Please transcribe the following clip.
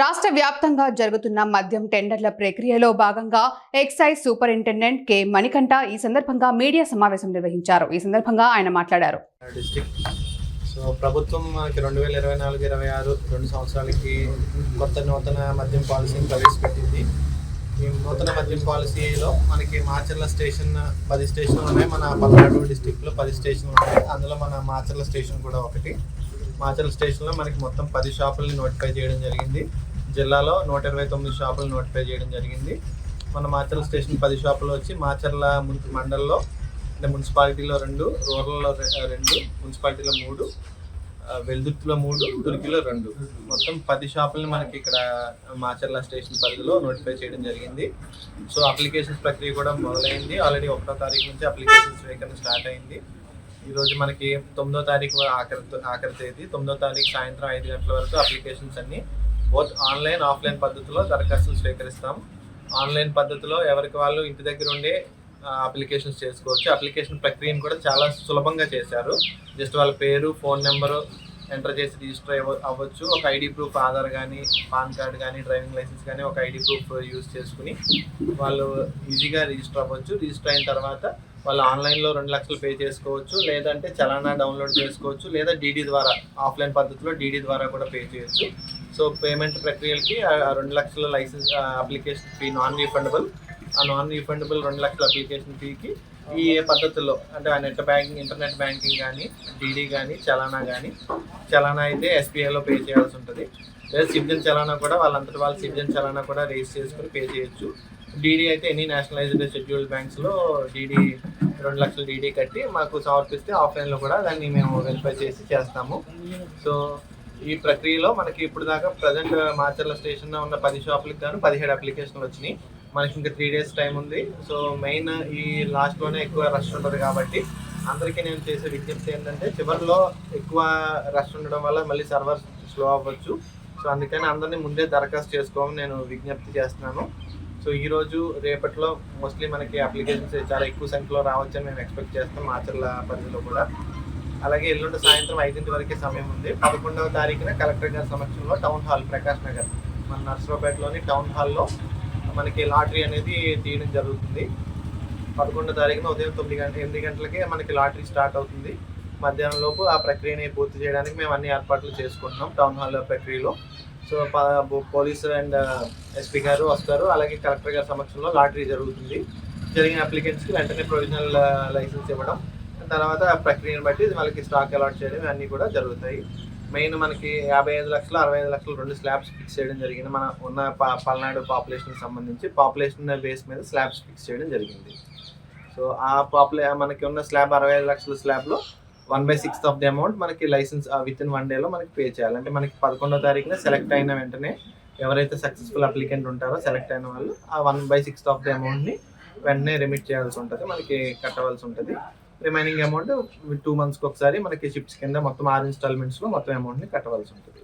రాష్ట్ర వ్యాప్తంగా జరుగుతున్న మద్యం టెండర్ల ప్రక్రియలో భాగంగా ఎక్సైజ్ సూపరింటెండెంట్ కె మణికంఠ ఈ సందర్భంగా మీడియా సమావేశం నిర్వహించారు. ఈ సందర్భంగా ఆయన మాట్లాడారు. సో ప్రభుత్వం మనకి రెండు వేల ఇరవై నాలుగు ఇరవై ఆరు రెండు సంవత్సరాలకి కొత్త నూతన మద్యం పాలసీని ప్రవేశపెట్టింది. ఈ నూతన మద్యం పాలసీలో మనకి మాచర్ల స్టేషన్ పది స్టేషన్లు ఉన్నాయి. మన పల్నాడు డిస్టిక్లో పది స్టేషన్లు ఉన్నాయి. అందులో మన మాచర్ల స్టేషన్ కూడా ఒకటి. మాచర్ల స్టేషన్లో మనకి మొత్తం పది షాపుల్ని నోటిఫై చేయడం జరిగింది. జిల్లాలో నూట ఇరవై తొమ్మిది షాపులు నోటిఫై చేయడం జరిగింది. మన మాచర్ల స్టేషన్ పది షాపులు వచ్చి మాచర్ల మున్- మండల్లో అంటే మున్సిపాలిటీలో రెండు రూరల్లో రెండు మున్సిపాలిటీలో మూడు వెల్దుర్తిలో మూడు తుర్కిలో రెండు. మొత్తం పది షాపులను మనకి ఇక్కడ మాచర్ల స్టేషన్ పరిధిలో నోటిఫై చేయడం జరిగింది. సో అప్లికేషన్స్ ప్రక్రియ కూడా మొదలైంది. ఆల్రెడీ ఒకటో తారీఖు నుంచి అప్లికేషన్స్ స్వీకరణ స్టార్ట్ అయింది. ఈరోజు మనకి తొమ్మిదో తారీఖు ఆఖరి ఆఖరి తేదీ. తొమ్మిదో తారీఖు సాయంత్రం ఐదు గంటల వరకు అప్లికేషన్స్ అన్నీ బోత్ ఆన్లైన్ ఆఫ్లైన్ పద్ధతిలో దరఖాస్తులు స్వీకరిస్తాం ఆన్లైన్ పద్ధతిలో ఎవరికి వాళ్ళు ఇంటి దగ్గర ఉండే అప్లికేషన్స్ చేసుకోవచ్చు. అప్లికేషన్ ప్రక్రియను కూడా చాలా సులభంగా చేశారు. జస్ట్ వాళ్ళ పేరు ఫోన్ నెంబరు ఎంటర్ చేసి రిజిస్టర్ అవ్వ- అవ్వచ్చు. ఒక ఐడి ప్రూఫ్ ఆధార్ కానీ పాన్ కార్డ్ కానీ డ్రైవింగ్ లైసెన్స్ కానీ ఒక ఐడి ప్రూఫ్ యూజ్ చేసుకుని వాళ్ళు ఈజీగా రిజిస్టర్ అవ్వచ్చు. రిజిస్టర్ అయిన తర్వాత వాళ్ళు ఆన్లైన్లో రెండు లక్షలు పే చేసుకోవచ్చు. లేదంటే చలానా డౌన్లోడ్ చేసుకోవచ్చు. లేదా డీడీ ద్వారా ఆఫ్లైన్ పద్ధతిలో డీడీ ద్వారా కూడా పే చేయొచ్చు. సో పేమెంట్ ప్రక్రియలకి ఆ రెండు లక్షల licence application fee non refundable ఆ నాన్ రీఫండబుల్ రెండు లక్షల అప్లికేషన్ ఫీకి ఈ ఏ పద్ధతుల్లో అంటే ఆ నెట్ బ్యాంకింగ్ ఇంటర్నెట్ బ్యాంకింగ్ కానీ డీడీ కానీ చలానా కానీ చలానా అయితే ఎస్బీఐలో పే చేయాల్సి ఉంటుంది. లేదా సిటిజన్ చలానా కూడా వాళ్ళంతటి వాళ్ళ సిటిజన్ చలానా కూడా రేస్ చేసుకుని పే చేయొచ్చు. డీడీ అయితే ఎనీ నేషనలైజ్డ్ షెడ్యూల్డ్ బ్యాంక్స్లో డీడీ రెండు లక్షలు డీడీ కట్టి మాకు సమర్పిస్తే ఆఫ్లైన్లో కూడా దాన్ని మేము వెరిఫై చేసి చేస్తాము. సో ఈ ప్రక్రియలో మనకి ఇప్పుడు దాకా ప్రజెంట్ మాచర్ల స్టేషన్లో ఉన్న పది షాపులకు గాను పదిహేడు అప్లికేషన్లు వచ్చినాయి. మనకి ఇంకా త్రీ డేస్ టైం ఉంది. సో మెయిన్ ఈ లాస్ట్లోనే ఎక్కువ రష్ ఉంటుంది కాబట్టి అందరికీ నేను చేసే విజ్ఞప్తి ఏంటంటే చివరిలో ఎక్కువ రష్ ఉండడం వల్ల మళ్ళీ సర్వర్ స్లో అవ్వచ్చు. సో అందుకని అందరినీ ముందే దరఖాస్తు చేసుకోమని నేను విజ్ఞప్తి చేస్తున్నాను. సో ఈ రోజు రేపట్లో మోస్ట్లీ మనకి అప్లికేషన్స్ చాలా ఎక్కువ సంఖ్యలో రావచ్చని మేము ఎక్స్పెక్ట్ చేస్తాం మాచర్ల పరిధిలో కూడా. అలాగే ఎల్లుండి సాయంత్రం ఐదింటి వరకే సమయం ఉంది. పదకొండవ తారీఖున కలెక్టర్ గారి సమక్షంలో టౌన్ హాల్ ప్రకాష్ నగర్. మన నర్సరావుపేటలోని టౌన్ హాల్లో మనకి లాటరీ అనేది తీయడం జరుగుతుంది. పదకొండో తారీఖున ఉదయం తొమ్మిది గంట ఎనిమిది గంటలకే మనకి లాటరీ స్టార్ట్ అవుతుంది. మధ్యాహ్నం లోపు ఆ ప్రక్రియని పూర్తి చేయడానికి మేము అన్ని ఏర్పాట్లు చేసుకుంటున్నాం టౌన్ హాల్ ప్రక్రియలో. సో పోలీసు అండ్ ఎస్పీ గారు వస్తారు. అలాగే కలెక్టర్ గారి సమక్షంలో లాటరీ జరుగుతుంది. జరిగిన అప్లికెంట్స్కి వెంటనే ప్రొవిజనల్ లైసెన్స్ ఇవ్వడం. తర్వాత ఆ ప్రక్రియను బట్టి వాళ్ళకి స్టాక్ అలాట్ చేయడం అన్నీ కూడా జరుగుతాయి. మెయిన్ మనకి యాభై ఐదు లక్షలు అరవై ఐదు లక్షలు రెండు స్లాబ్స్ ఫిక్స్ చేయడం జరిగింది. మన ఉన్న పల్నాడు పాపులేషన్కి సంబంధించి పాపులేషన్ బేస్ మీద స్లాబ్స్ ఫిక్స్ చేయడం జరిగింది. సో ఆ పాపులే మనకి ఉన్న స్లాబ్ అరవై ఐదు లక్షల స్లాబ్లో one by sixth of the amount మనకి లైసెన్స్ విత్ ఇన్ వన్ డేలో మనకి పే చేయాలి. అంటే మనకి పదకొండో తారీఖున సెలెక్ట్ అయిన వెంటనే ఎవరైతే సక్సెస్ఫుల్ అప్లికెంట్ ఉంటారో సెలెక్ట్ అయిన వాళ్ళు ఆ one by sixth of the అమౌంట్ని వెంటనే రిమిట్ చేయాల్సి ఉంటుంది. మనకి కట్టవలసి ఉంటుంది. రిమైనింగ్ అమౌంట్ టూ మంత్స్కి ఒకసారి మనకి షిప్స్ కింద మొత్తం ఆరు ఇన్స్టాల్మెంట్స్లో మొత్తం అమౌంట్ని కట్టవలసి ఉంటుంది.